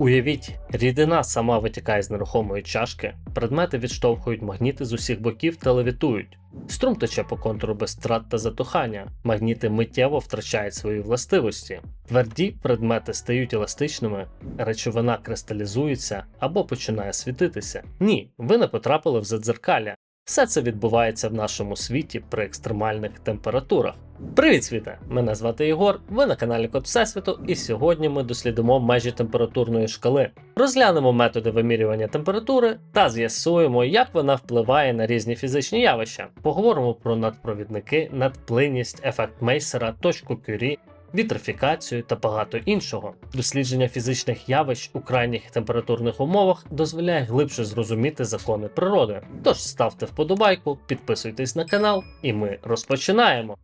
Уявіть, рідина сама витікає з нерухомої чашки, предмети відштовхують магніти з усіх боків та левітують. Струм тече по контуру без втрат та затухання, магніти миттєво втрачають свої властивості. Тверді предмети стають еластичними, речовина кристалізується або починає світитися. Ні, ви не потрапили в задзеркалля. Все це відбувається в нашому світі при екстремальних температурах. Привіт, світе! Мене звати Ігор. Ви на каналі Код Всесвіту, і сьогодні ми дослідимо межі температурної шкали, розглянемо методи вимірювання температури та з'ясуємо, як вона впливає на різні фізичні явища. Поговоримо про надпровідники, надплинність, ефект Мейсера, точку Кюрі, вітрифікацію та багато іншого. Дослідження фізичних явищ у крайніх температурних умовах дозволяє глибше зрозуміти закони природи. Тож ставте вподобайку, підписуйтесь на канал, і ми розпочинаємо.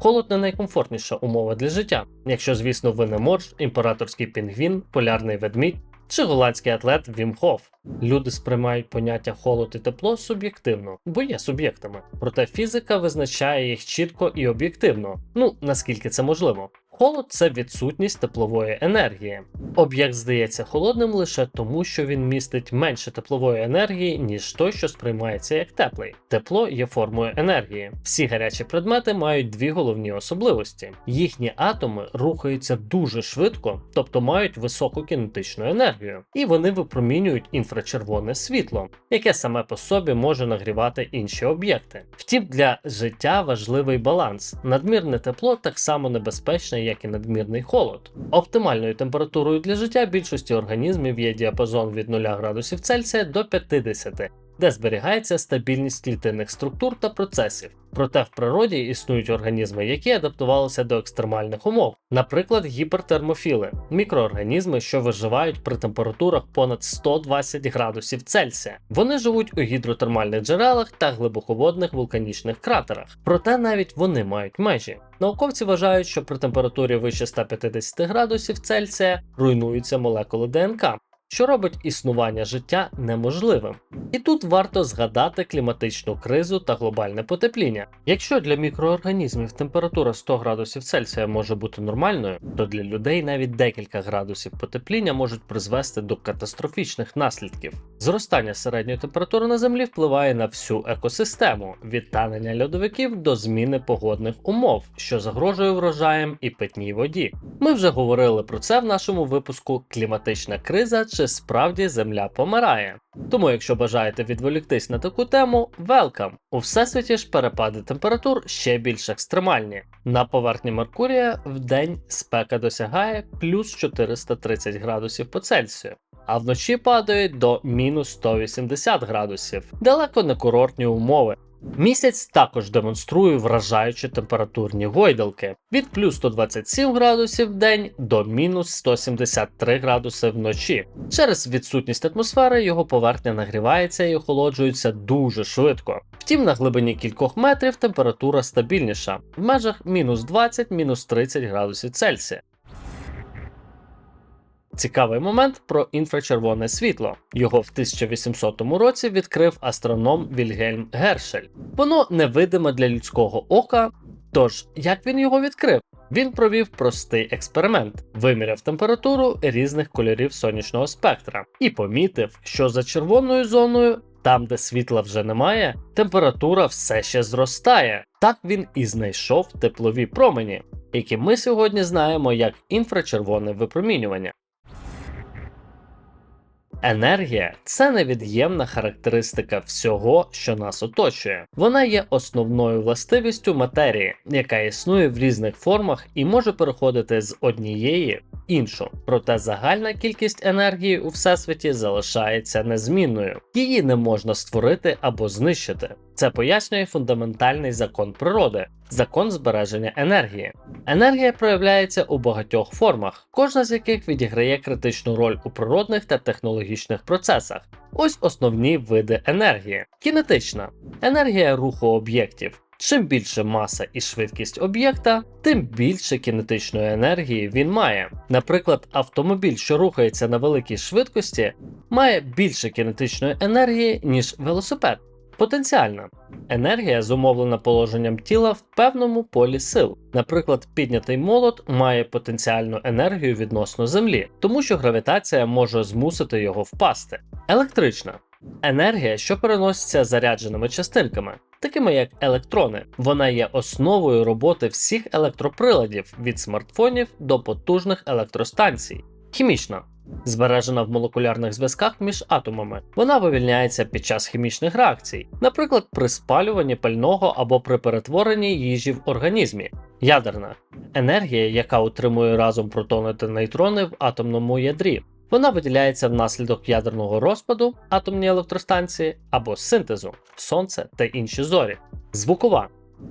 Холод не найкомфортніша умова для життя, якщо, звісно, ви не морж, імператорський пінгвін, полярний ведмідь чи голландський атлет Вім Хоф. Люди сприймають поняття холод і тепло суб'єктивно, бо є суб'єктами. Проте фізика визначає їх чітко і об'єктивно, ну наскільки це можливо. Холод це відсутність теплової енергії. Об'єкт здається холодним лише тому, що він містить менше теплової енергії, ніж той, що сприймається як теплий. Тепло є формою енергії. Всі гарячі предмети мають дві головні особливості: їхні атоми рухаються дуже швидко, тобто мають високу кінетичну енергію, і вони випромінюють інфрачервоне світло, яке саме по собі може нагрівати інші об'єкти. Втім, для життя важливий баланс. Надмірне тепло так само небезпечне, як і надмірний холод. Оптимальною температурою для життя більшості організмів є діапазон від 0 градусів Цельсія до 50, де зберігається стабільність клітинних структур та процесів. Проте в природі існують організми, які адаптувалися до екстремальних умов, наприклад, гіпертермофіли мікроорганізми, що виживають при температурах понад 120 градусів Цельсія. Вони живуть у гідротермальних джерелах та глибоководних вулканічних кратерах. Проте навіть вони мають межі. Науковці вважають, що при температурі вище 150 градусів Цельсія руйнуються молекули ДНК, що робить існування життя неможливим. І тут варто згадати кліматичну кризу та глобальне потепління. Якщо для мікроорганізмів температура 100 градусів Цельсія може бути нормальною, то для людей навіть декілька градусів потепління можуть призвести до катастрофічних наслідків. Зростання середньої температури на землі впливає на всю екосистему від танення льодовиків до зміни погодних умов, що загрожує врожаєм і питній воді. Ми вже говорили про це в нашому випуску Кліматична криза чи справді земля помирає. Тому, якщо бажаєте відволіктись на таку тему, welcome! У всесвіті ж перепади температур ще більш екстремальні. На поверхні Меркурія в день спека досягає плюс 430 градусів по Цельсію. А вночі падають до мінус 180 градусів, далеко не курортні умови. Місяць також демонструє вражаючі температурні гойдалки від плюс 127 градусів в день до мінус 173 градуси вночі. Через відсутність атмосфери його поверхня нагрівається і охолоджується дуже швидко. Втім, на глибині кількох метрів температура стабільніша в межах мінус 20 мінус 30 градусів Цельсія. Цікавий момент про інфрачервоне світло. Його в 1800 році відкрив астроном Вільгельм Гершель. Воно невидиме для людського ока. Тож, як він його відкрив? Він провів простий експеримент, виміряв температуру різних кольорів сонячного спектра і помітив, що за червоною зоною, там де світла вже немає, температура все ще зростає. Так він і знайшов теплові промені, які ми сьогодні знаємо як інфрачервоне випромінювання. Енергія це невід'ємна характеристика всього, що нас оточує. Вона є основною властивістю матерії, яка існує в різних формах і може переходити з однієї іншу. Проте загальна кількість енергії у всесвіті залишається незмінною. Її не можна створити або знищити. Це пояснює фундаментальний закон природи, закон збереження енергії. Енергія проявляється у багатьох формах, кожна з яких відіграє критичну роль у природних та технологічних процесах. Ось основні види енергії: кінетична енергія руху об'єктів. Чим більше маса і швидкість об'єкта, тим більше кінетичної енергії він має. Наприклад, автомобіль, що рухається на великій швидкості, має більше кінетичної енергії, ніж велосипед. Потенціальна енергія зумовлена положенням тіла в певному полі сил. Наприклад, піднятий молот має потенціальну енергію відносно Землі, тому що гравітація може змусити його впасти. Електрична енергія, що переноситься зарядженими частинками, такими як електрони. Вона є основою роботи всіх електроприладів від смартфонів до потужних електростанцій. Хімічна збережена в молекулярних зв'язках між атомами. Вона вивільняється під час хімічних реакцій, наприклад, при спалюванні пального або при перетворенні їжі в організмі. Ядерна енергія, яка утримує разом протони та нейтрони в атомному ядрі. Вона виділяється внаслідок ядерного розпаду, атомні електростанції або синтезу, сонце та інші зорі. Звукова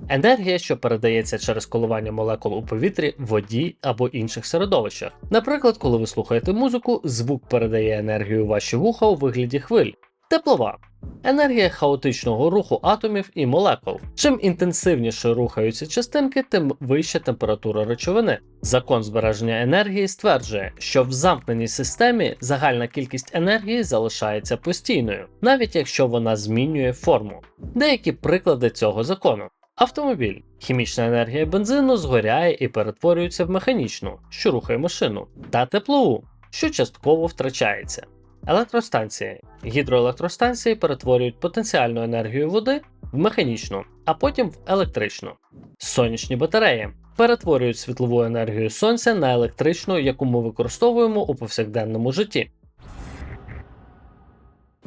енергія, що передається через коливання молекул у повітрі, воді або інших середовищах. Наприклад, коли ви слухаєте музику, звук передає енергію ваші вуха у вигляді хвиль. Теплова енергія хаотичного руху атомів і молекул. Чим інтенсивніше рухаються частинки, тим вища температура речовини. Закон збереження енергії стверджує, що в замкненій системі загальна кількість енергії залишається постійною, навіть якщо вона змінює форму. Деякі приклади цього закону. Автомобіль. Хімічна енергія бензину згоряє і перетворюється в механічну, що рухає машину, та теплову, що частково втрачається. Електростанції. Гідроелектростанції перетворюють потенціальну енергію води в механічну, а потім в електричну. Сонячні батареї перетворюють світлову енергію сонця на електричну, яку ми використовуємо у повсякденному житті.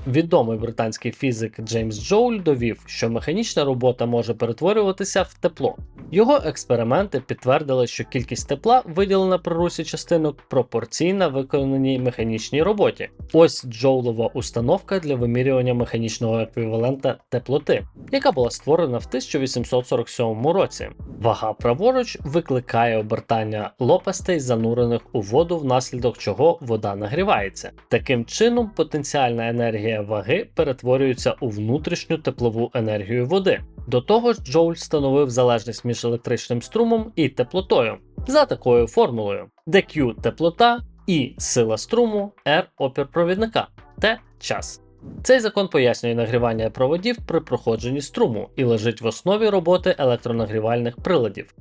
Відомий британський фізик Джеймс Джоуль довів, що механічна робота може перетворюватися в тепло. Його експерименти підтвердили, що кількість тепла, виділена при русі частинок, пропорційна виконаній механічній роботі. Ось Джоулова установка для вимірювання механічного еквівалента теплоти, яка була створена в 1847 році. Вага праворуч викликає обертання лопастей, занурених у воду, внаслідок чого вода нагрівається. Таким чином, потенціальна енергія ваги перетворюється у внутрішню теплову енергію води. До того ж, Джоуль встановив залежність між електричним струмом і теплотою за такою формулою, де Q теплота, І сила струму, R опір провідника, Т час. Цей закон пояснює нагрівання проводів при проходженні струму і лежить в основі роботи електронагрівальних приладів.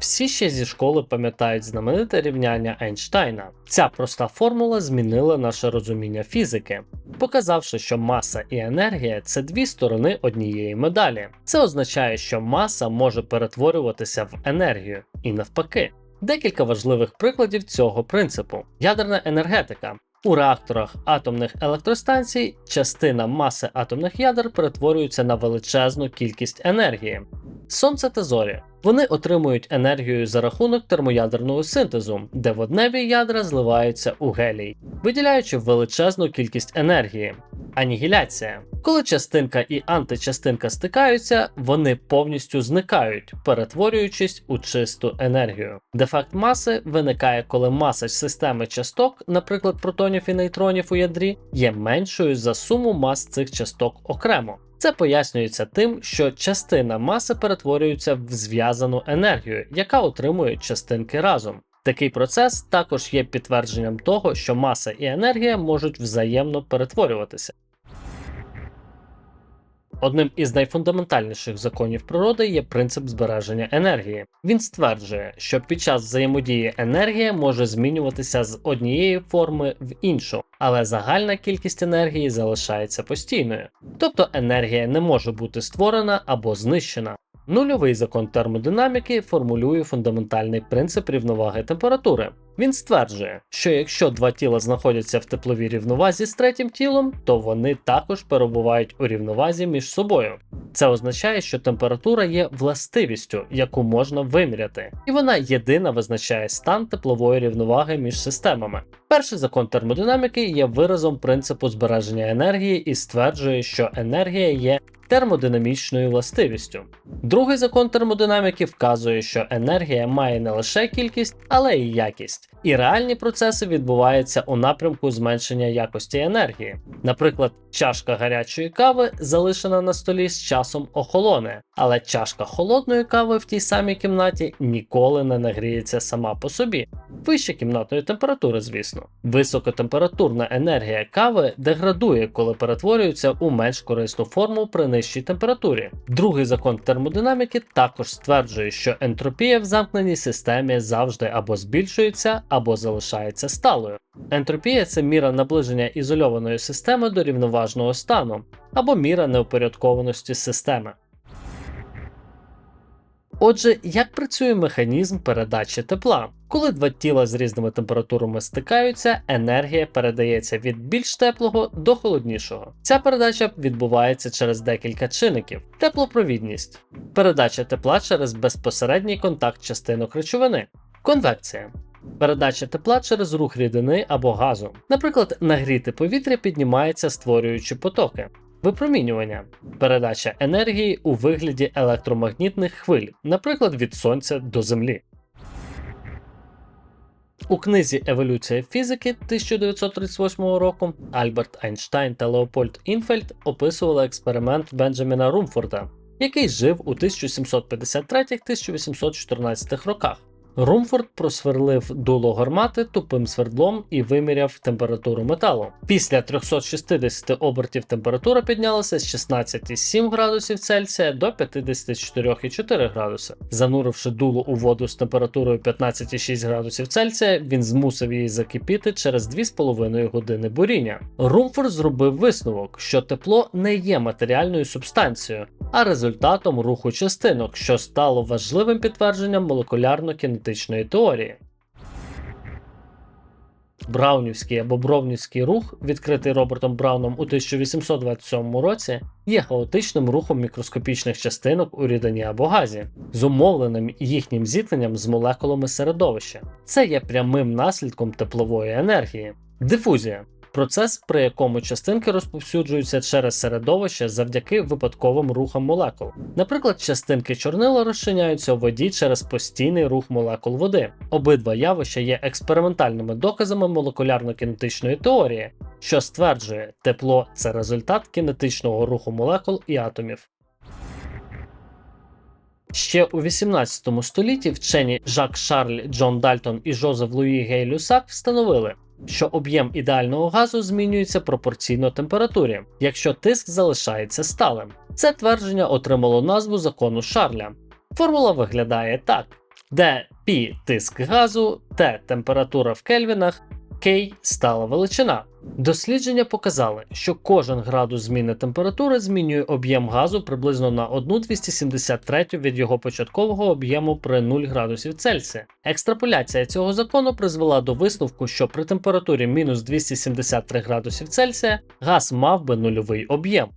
Всі ще зі школи пам'ятають знамените рівняння Ейнштейна. Ця проста формула змінила наше розуміння фізики, показавши, що маса і енергія це дві сторони однієї медалі. Це означає, що маса може перетворюватися в енергію і навпаки. Декілька важливих прикладів цього принципу: ядерна енергетика. У реакторах атомних електростанцій частина маси атомних ядер перетворюється на величезну кількість енергії. Сонце та зорі. Вони отримують енергію за рахунок термоядерного синтезу, де водневі ядра зливаються у гелій, виділяючи величезну кількість енергії. Анігіляція. Коли частинка і античастинка стикаються, вони повністю зникають, перетворюючись у чисту енергію. Дефект маси виникає, коли маса системи часток, наприклад, протонів і нейтронів у ядрі, є меншою за суму мас цих часток окремо. Це пояснюється тим, що частина маси перетворюється в зв'язану енергію, яка отримує частинки разом. Такий процес також є підтвердженням того, що маса і енергія можуть взаємно перетворюватися. Одним із найфундаментальніших законів природи є принцип збереження енергії. Він стверджує, що під час взаємодії енергія може змінюватися з однієї форми в іншу, але загальна кількість енергії залишається постійною, тобто енергія не може бути створена або знищена. Нульовий закон термодинаміки формулює фундаментальний принцип рівноваги температури. Він стверджує, що якщо два тіла знаходяться в тепловій рівновазі з третім тілом, то вони також перебувають у рівновазі між собою. Це означає, що температура є властивістю, яку можна виміряти, і вона єдина визначає стан теплової рівноваги між системами. Перший закон термодинаміки є виразом принципу збереження енергії і стверджує, що енергія є термодинамічною властивістю. Другий закон термодинаміки вказує, що енергія має не лише кількість, але й якість. І реальні процеси відбуваються у напрямку зменшення якості енергії. Наприклад, чашка гарячої кави залишена на столі з часом охолоне, але чашка холодної кави в тій самій кімнаті ніколи не нагріється сама по собі. Вище кімнатної температури, звісно. Високотемпературна енергія кави деградує, коли перетворюється у менш корисну форму при нижчій температурі. Другий закон термодинаміки також стверджує, що ентропія в замкненій системі завжди або збільшується, або залишається сталою. Ентропія це міра наближення ізольованої системи до рівноважного стану, або міра неупорядкованості системи. Отже, як працює механізм передачі тепла? Коли два тіла з різними температурами стикаються, енергія передається від більш теплого до холоднішого. Ця передача відбувається через декілька чинників: теплопровідність, передача тепла через безпосередній контакт частинок речовини, конвекція. Передача тепла через рух рідини або газу. Наприклад, нагріте повітря піднімається, створюючи потоки. Випромінювання передача енергії у вигляді електромагнітних хвиль, наприклад, від Сонця до Землі. У книзі Еволюція фізики 1938 року Альберт Айнштайн та Леопольд Інфельд описували експеримент Бенджаміна Румфорда, який жив у 1753-1814 роках. Румфорд просверлив дуло гармати тупим свердлом і виміряв температуру металу. Після 360 обертів температура піднялася з 16,7 градусів Цельсія до 54,4 градуси. Зануривши дуло у воду з температурою 15,6 градусів Цельсія, він змусив її закипіти через 2,5 години буріння. Румфорд зробив висновок, що тепло не є матеріальною субстанцією, а результатом руху частинок, що стало важливим підтвердженням молекулярно-кінетичної теорії. Браунівський або бровнівський рух, відкритий Робертом Брауном у 1827 році, є хаотичним рухом мікроскопічних частинок у рідині або газі, зумовленим їхнім зіткненням з молекулами середовища. Це є прямим наслідком теплової енергії. Дифузія процес, при якому частинки розповсюджуються через середовище завдяки випадковим рухам молекул. Наприклад, частинки чорнила розчиняються у воді через постійний рух молекул води. Обидва явища є експериментальними доказами молекулярно-кінетичної теорії, що стверджує, тепло це результат кінетичного руху молекул і атомів. Ще у 18 столітті вчені Жак Шарль Джон Дальтон і Жозеф Луї Гей Люсак встановили, що об'єм ідеального газу змінюється пропорційно температурі, якщо тиск залишається сталим. Це твердження отримало назву закону Шарля. Формула виглядає так: де P тиск газу, Т температура в кельвінах, K стала величина. Дослідження показали, що кожен градус зміни температури змінює об'єм газу приблизно на 1,273 від його початкового об'єму при 0 градусів Цельсія. Екстраполяція цього закону призвела до висновку, що при температурі мінус 273 градусів Цельсія газ мав би нульовий об'єм.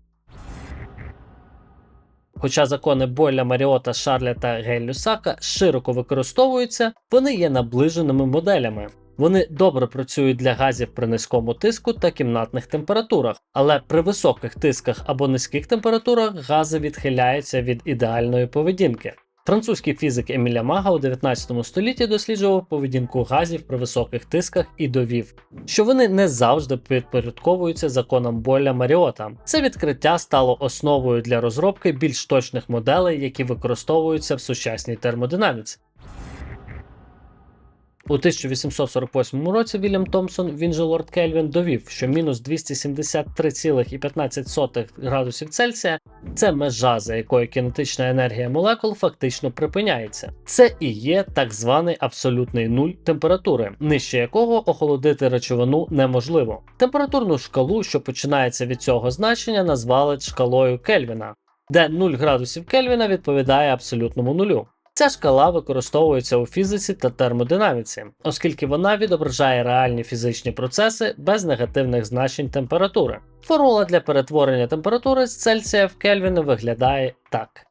Хоча закони Бойля Маріота, Шарля та Гель-Люсака широко використовуються, вони є наближеними моделями. Вони добре працюють для газів при низькому тиску та кімнатних температурах, але при високих тисках або низьких температурах гази відхиляються від ідеальної поведінки. Французький фізик Еміля Мага у 19 столітті досліджував поведінку газів при високих тисках і довів, що вони не завжди підпорядковуються законам Бойля Маріота. Це відкриття стало основою для розробки більш точних моделей, які використовуються в сучасній термодинаміці. У 1848 році Вільям Томпсон, він же Лорд Кельвін, довів, що мінус 273,15 градусів Цельсія це межа, за якою кінетична енергія молекул фактично припиняється. Це і є так званий абсолютний нуль температури, нижче якого охолодити речовину неможливо. Температурну шкалу, що починається від цього значення, назвали шкалою Кельвіна, де 0 градусів Кельвіна відповідає абсолютному нулю. Ця шкала використовується у фізиці та термодинаміці, оскільки вона відображає реальні фізичні процеси без негативних значень температури. Формула для перетворення температури з Цельсія в Кельвіни виглядає так.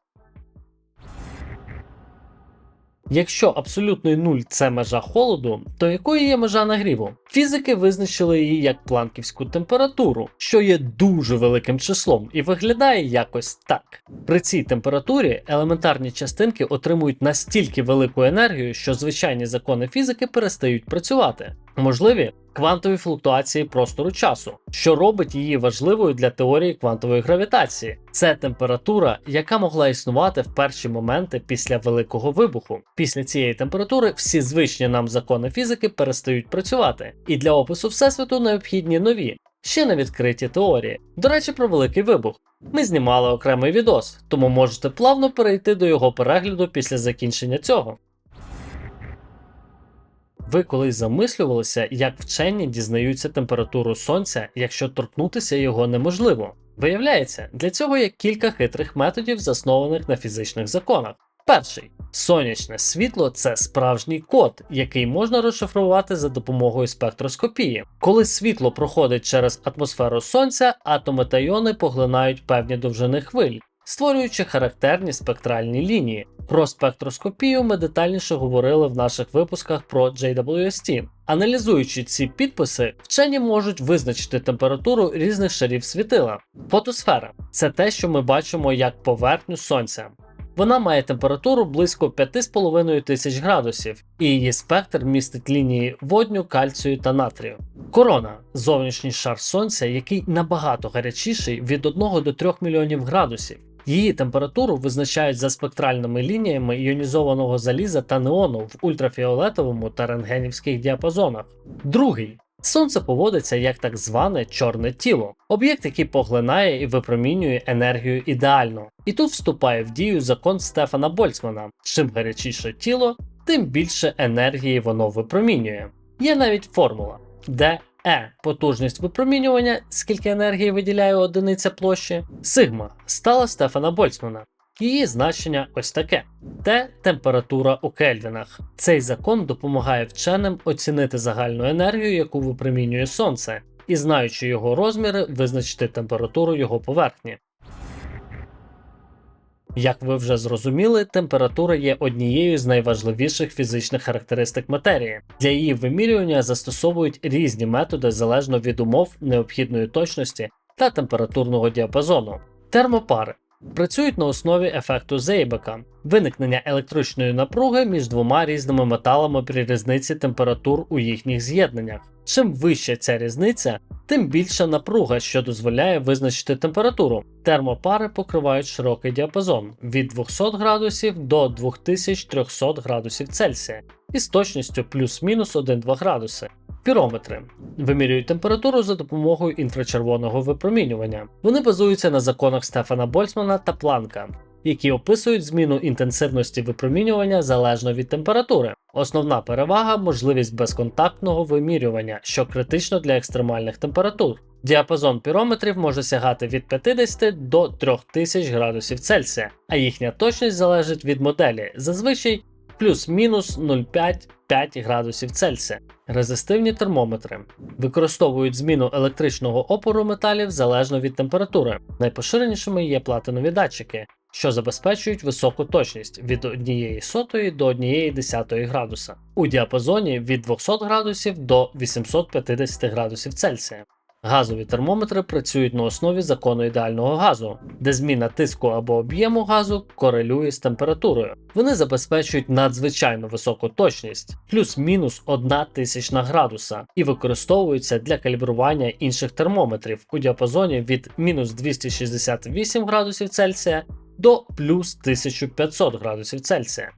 Якщо абсолютний нуль це межа холоду, то якою є межа нагріву? Фізики визначили її як планківську температуру, що є дуже великим числом і виглядає якось так. При цій температурі елементарні частинки отримують настільки велику енергію, що звичайні закони фізики перестають працювати. Можливі квантові флуктуації простору часу, що робить її важливою для теорії квантової гравітації. Це температура, яка могла існувати в перші моменти після великого вибуху. Після цієї температури всі звичні нам закони фізики перестають працювати, і для опису всесвіту необхідні нові. Ще не відкриті теорії. До речі, про великий вибух. Ми знімали окремий відос, тому можете плавно перейти до його перегляду після закінчення цього. Ви колись замислювалися, як вчені дізнаються температуру сонця, якщо торкнутися його неможливо. Виявляється, для цього є кілька хитрих методів, заснованих на фізичних законах. Перший сонячне світло це справжній код, який можна розшифрувати за допомогою спектроскопії. Коли світло проходить через атмосферу сонця, атоми та іони поглинають певні довжини хвиль, створюючи характерні спектральні лінії. Про спектроскопію ми детальніше говорили в наших випусках про JWST. Аналізуючи ці підписи, вчені можуть визначити температуру різних шарів світила. Фотосфера це те, що ми бачимо як поверхню сонця. Вона має температуру близько 5,5 тисяч градусів, і її спектр містить лінії водню, кальцію та натрію. Корона зовнішній шар сонця, який набагато гарячіший від 1 до 3 мільйонів градусів. Її температуру визначають за спектральними лініями іонізованого заліза та неону в ультрафіолетовому та рентгенівських діапазонах. Другий Сонце поводиться як так зване чорне тіло, об'єкт, який поглинає і випромінює енергію ідеально. І тут вступає в дію закон Стефана Больцмана: чим гарячіше тіло, тим більше енергії воно випромінює. Є навіть формула, де Е потужність випромінювання, скільки енергії виділяє одиниця площі, сигма стала Стефана Больцмана. Її значення ось таке: Т температура у кельвінах. Цей закон допомагає вченим оцінити загальну енергію, яку випромінює сонце, і знаючи його розміри, визначити температуру його поверхні. Як ви вже зрозуміли, температура є однією з найважливіших фізичних характеристик матерії. Для її вимірювання застосовують різні методи залежно від умов необхідної точності та температурного діапазону. Термопари працюють на основі ефекту Зейбека, виникнення електричної напруги між двома різними металами при різниці температур у їхніх з'єднаннях. Чим вища ця різниця, тим більша напруга, що дозволяє визначити температуру. Термопари покривають широкий діапазон від 200 градусів до 2300 градусів Цельсія із точністю плюс-мінус 1-2 градуси. Пірометри вимірюють температуру за допомогою інфрачервоного випромінювання. Вони базуються на законах Стефана Больцмана та Планка, які описують зміну інтенсивності випромінювання залежно від температури. Основна перевага можливість безконтактного вимірювання, що критично для екстремальних температур. Діапазон пірометрів може сягати від 50 до 3000 градусів Цельсія, а їхня точність залежить від моделі, зазвичай плюс-мінус 0,5-5 градусів Цельсія. Резистивні термометри використовують зміну електричного опору металів залежно від температури. Найпоширенішими є платинові датчики, що забезпечують високу точність від 1 сотої до 1 десятої градуса у діапазоні від 200 градусів до 850 градусів Цельсія. Газові термометри працюють на основі закону ідеального газу, де зміна тиску або об'єму газу корелює з температурою. Вони забезпечують надзвичайно високу точність, плюс-мінус 1 тисячна градуса, і використовуються для калібрування інших термометрів у діапазоні від мінус 268 градусів Цельсія до плюс 1500 градусів Цельсія.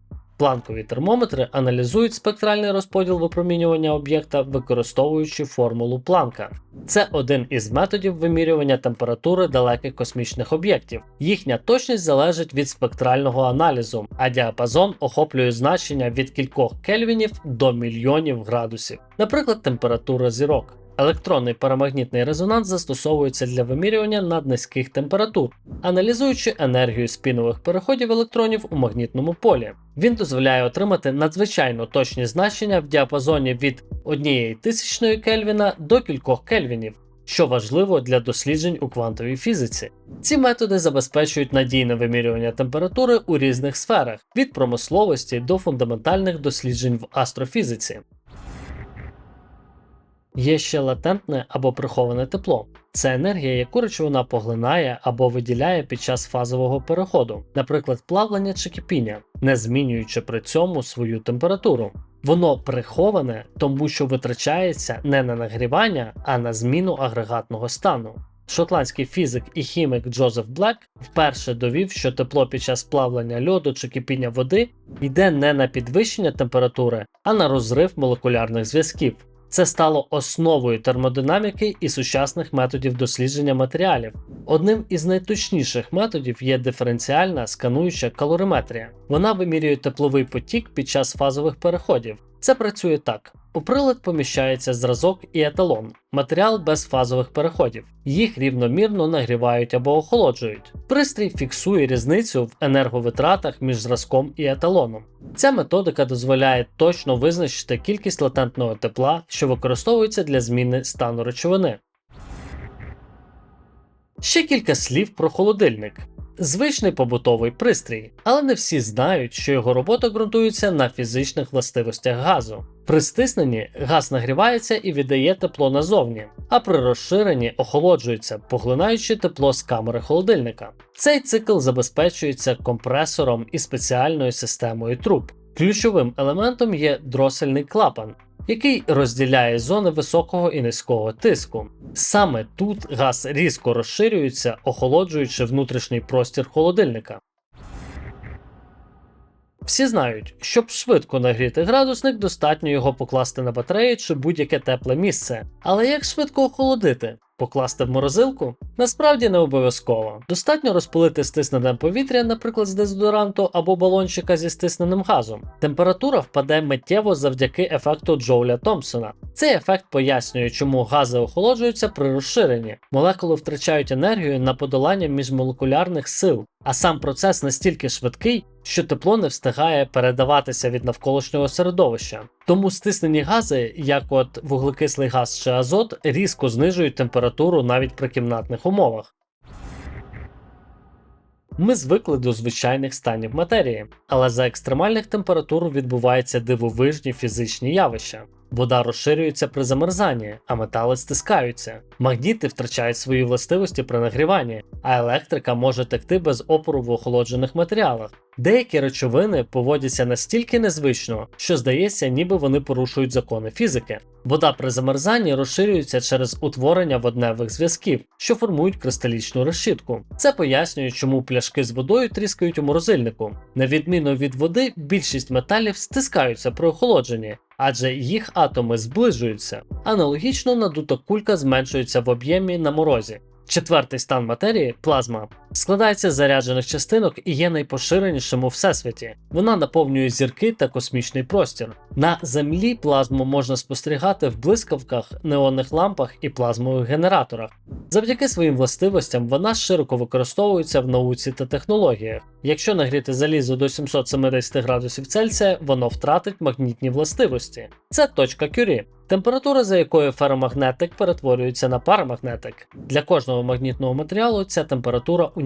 Планкові термометри аналізують спектральний розподіл випромінювання об'єкта, використовуючи формулу Планка. Це один із методів вимірювання температури далеких космічних об'єктів. Їхня точність залежить від спектрального аналізу, а діапазон охоплює значення від кількох кельвінів до мільйонів градусів, наприклад, температура зірок. Електронний парамагнітний резонанс застосовується для вимірювання наднизьких температур, аналізуючи енергію спінових переходів електронів у магнітному полі. Він дозволяє отримати надзвичайно точні значення в діапазоні від 1 тисячної Кельвіна до кількох Кельвінів. що важливо для досліджень у квантовій фізиці. Ці методи забезпечують надійне вимірювання температури у різних сферах від промисловості до фундаментальних досліджень в астрофізиці. Є ще латентне або приховане тепло. Це енергія, яку речовина поглинає або виділяє під час фазового переходу, наприклад, плавлення чи кипіння, не змінюючи при цьому свою температуру. Воно приховане, тому що витрачається не на нагрівання, а на зміну агрегатного стану. Шотландський фізик і хімік Джозеф Блек вперше довів, що тепло під час плавлення льоду чи кипіння води йде не на підвищення температури, а на розрив молекулярних зв'язків. Це стало основою термодинаміки і сучасних методів дослідження матеріалів. Одним із найточніших методів є диференціальна скануюча калориметрія. Вона вимірює тепловий потік під час фазових переходів. Це працює так: у прилад поміщається зразок і еталон, матеріал без фазових переходів. Їх рівномірно нагрівають або охолоджують. Пристрій фіксує різницю в енерговитратах між зразком і еталоном. Ця методика дозволяє точно визначити кількість латентного тепла, що використовується для зміни стану речовини. Ще кілька слів про холодильник. Звичний побутовий пристрій, але не всі знають, що його робота ґрунтується на фізичних властивостях газу. При стисненні газ нагрівається і віддає тепло назовні, а при розширенні охолоджується, поглинаючи тепло з камери холодильника. Цей цикл забезпечується компресором і спеціальною системою труб. Ключовим елементом є дросельний клапан, який розділяє зони високого і низького тиску. Саме тут газ різко розширюється, охолоджуючи внутрішній простір холодильника. Всі знають, щоб швидко нагріти градусник, достатньо його покласти на батарею чи будь-яке тепле місце. Але як швидко охолодити? Покласти в морозилку? Насправді не обов'язково. Достатньо розпилити стиснене повітря, наприклад, з дезодоранту або балончика зі стисненим газом. Температура впаде миттєво завдяки ефекту Джоуля Томпсона. Цей ефект пояснює, чому гази охолоджуються при розширенні. Молекули втрачають енергію на подолання міжмолекулярних сил, а сам процес настільки швидкий, що тепло не встигає передаватися від навколишнього середовища. Тому стиснені гази, як от вуглекислий газ чи азот, різко знижують температуру навіть при кімнатних умовах. Ми звикли до звичайних станів матерії, але за екстремальних температур відбуваються дивовижні фізичні явища. Вода розширюється при замерзанні, а метали стискаються. Магніти втрачають свої властивості при нагріванні, а електрика може текти без опору в охолоджених матеріалах. Деякі речовини поводяться настільки незвично, що здається, ніби вони порушують закони фізики. Вода при замерзанні розширюється через утворення водневих зв'язків, що формують кристалічну решітку. Це пояснює, чому пляшки з водою тріскають у морозильнику. На відміну від води, більшість металів стискаються при охолодженні, адже їх атоми зближуються. Аналогічно надута кулька зменшується в об'ємі на морозі. Четвертий стан матерії плазма складається з заряджених частинок і є найпоширенішим у всесвіті. Вона наповнює зірки та космічний простір. На землі плазму можна спостерігати в блискавках, неонних лампах і плазмових генераторах. Завдяки своїм властивостям вона широко використовується в науці та технологіях. Якщо нагріти залізо до 770 градусів Цельсія, воно втратить магнітні властивості. Це точка Кюрі. Температура, за якою феромагнетик перетворюється на парамагнетик. Для кожного магнітного матеріалу ця температура унікальна.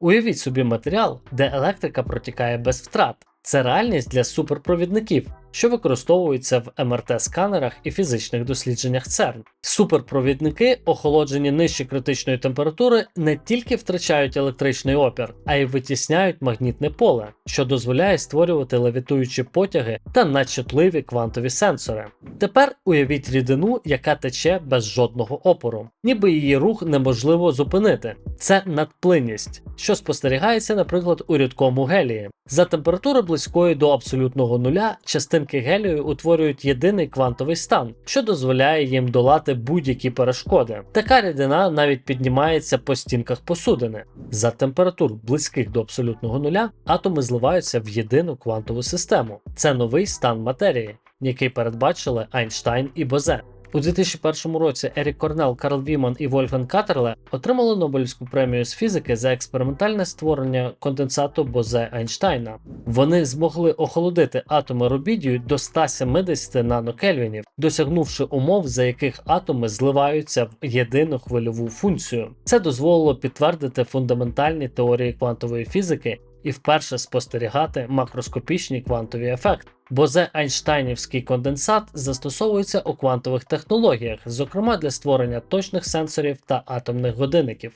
Уявіть собі матеріал, де електрика протікає без втрат. Це реальність для суперпровідників, що використовуються в МРТ-сканерах і фізичних дослідженнях ЦЕРН. Суперпровідники, охолоджені нижче критичної температури, не тільки втрачають електричний опір, а й витісняють магнітне поле, що дозволяє створювати левітуючі потяги та надчутливі квантові сенсори. Тепер уявіть рідину, яка тече без жодного опору, ніби її рух неможливо зупинити. Це надплинність, що спостерігається, наприклад, у рідкому гелії. За температури близької до абсолютного нуля частинки гелію утворюють єдиний квантовий стан, що дозволяє їм долати будь-які перешкоди. Така рідина навіть піднімається по стінках посудини. За температур близьких до абсолютного нуля атоми зливаються в єдину квантову систему. Це новий стан матерії, який передбачили Айнштайн і Бозе. У 2001 році Ерік Корнел, Карл Віман і Вольфган Катерле отримали Нобелівську премію з фізики за експериментальне створення конденсату Бозе Айнштайна. Вони змогли охолодити атоми рубідію до 170 нанокельвінів, досягнувши умов, за яких атоми зливаються в єдину хвильову функцію. Це дозволило підтвердити фундаментальні теорії квантової фізики і вперше спостерігати макроскопічні квантові ефекти. Бозе Айнштайнівський конденсат застосовується у квантових технологіях, зокрема для створення точних сенсорів та атомних годинників.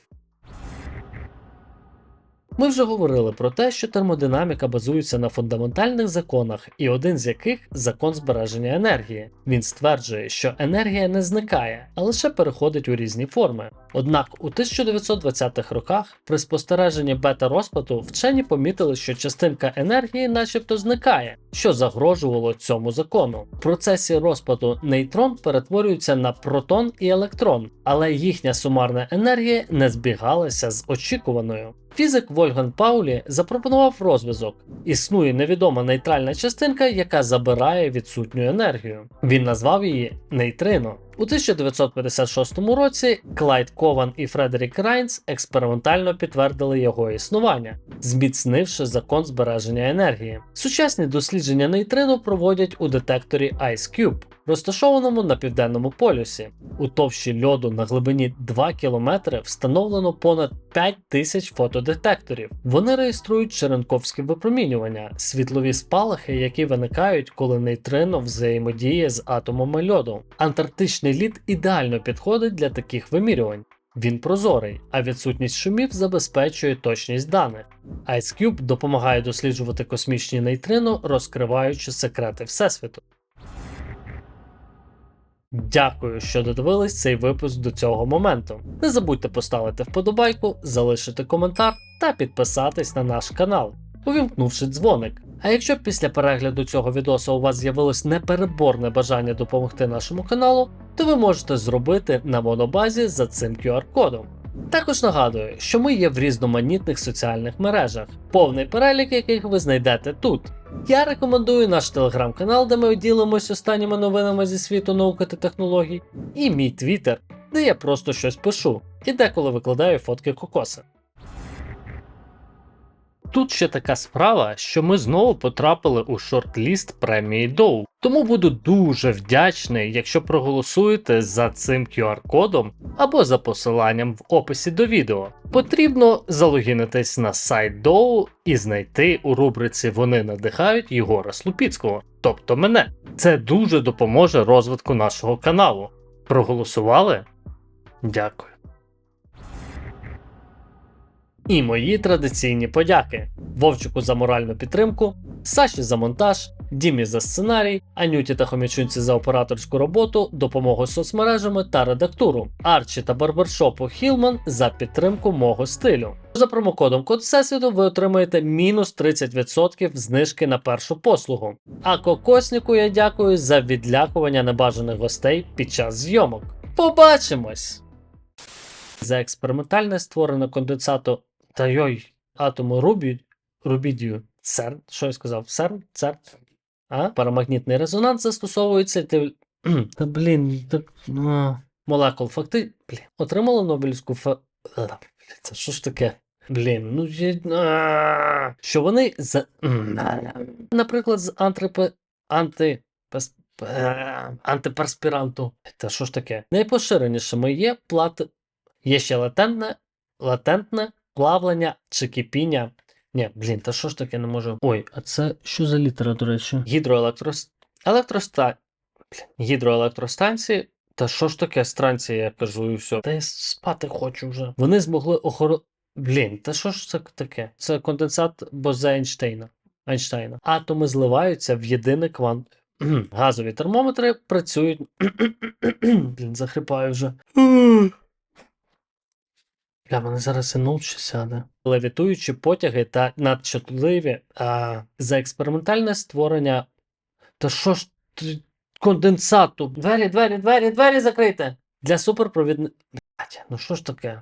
Ми вже говорили про те, що термодинаміка базується на фундаментальних законах, і один з яких закон збереження енергії. Він стверджує, що енергія не зникає, а лише переходить у різні форми. Однак у 1920-х роках при спостереженні бета-розпаду вчені помітили, що частинка енергії начебто зникає, що загрожувало цьому закону. В процесі розпаду нейтрон перетворюється на протон і електрон, але їхня сумарна енергія не збігалася з очікуваною. Фізик Вольган Паулі запропонував розв'язок. Існує невідома нейтральна частинка, яка забирає відсутню енергію. Він назвав її нейтрино. У 1956 році Клайд Кован і Фредерік Райнс експериментально підтвердили його існування, зміцнивши закон збереження енергії. Сучасні дослідження нейтрину проводять у детекторі IceCube, розташованому на південному полюсі. У товщі льоду на глибині 2 км встановлено понад 5 тисяч фотодетекторів. Вони реєструють черенковське випромінювання, світлові спалахи, які виникають, коли нейтрино взаємодіє з атомами льоду. Антарктичний лід ідеально підходить для таких вимірювань. Він прозорий, а відсутність шумів забезпечує точність даних. IceCube допомагає досліджувати космічні нейтрино, розкриваючи секрети Всесвіту. Дякую, що додивились цей випуск до цього моменту. Не забудьте поставити вподобайку, залишити коментар та підписатись на наш канал, увімкнувши дзвоник. А якщо після перегляду цього відео у вас з'явилось непереборне бажання допомогти нашому каналу, то ви можете зробити на монобазі за цим QR-кодом. Також нагадую, що ми є в різноманітних соціальних мережах, повний перелік яких ви знайдете тут. Я рекомендую наш телеграм-канал, де ми ділимось останніми новинами зі світу науки та технологій, і мій твіттер, де я просто щось пишу і деколи викладаю фотки кокоса. Тут ще така справа, що ми знову потрапили у шорт-ліст премії Доу. Тому буду дуже вдячний, якщо проголосуєте за цим QR-кодом або за посиланням в описі до відео. Потрібно залогінитись на сайт Доу і знайти у рубриці Вони надихають Єгора Слупіцького, тобто мене. Це дуже допоможе розвитку нашого каналу. Проголосували? Дякую. І мої традиційні подяки: Вовчику за моральну підтримку, Саші за монтаж, Дімі за сценарій, Анюті та Хомячунці за операторську роботу, допомогу з соцмережами та редактуру, Арчі та барбершопу Хілман за підтримку мого стилю. За промокодом Код Всесвіту ви отримаєте мінус 30% знижки на першу послугу. А кокоснику я дякую за відлякування небажаних гостей під час зйомок. Побачимось! За експериментальне створення конденсату та йой атому Рубі, Рубідію. ЦЕРН, що я сказав? ЦЕРН? ЦЕРН? А? Парамагнітний резонанс застосовується для... Та блін, так... молекул факти... Блін, отримала Нобелівську фа... А, Це що ж таке? Блін, ну є... Що вони за... Наприклад, з антрипе... анти... е, антиперспіранту. Та що ж таке? Найпоширенішими є плати... Є ще латентне, латентне плавлення чи кипіння. Ні, блін, та що ж таке не можу. Ой, а це що за літера, до речі? Гідроелектрос... Електроста... Блін, гідроелектростанції. Та що ж таке станція, я кажу, і все. Та я спати хочу вже. Вони змогли охоро... Блін, та що ж це таке? Це конденсат Бозе Ейнштейна. Айнштейна. Атоми зливаються в єдиний квант. Газові термометри працюють. Блін, захрипаю вже. Бля, вони зараз і ночі сяде. Левітуючі потяги та надчутливі а, за експериментальне створення. Та що ж ти конденсату? Двері, двері, двері, двері закрите! Для суперпровідних. Ну що ж таке?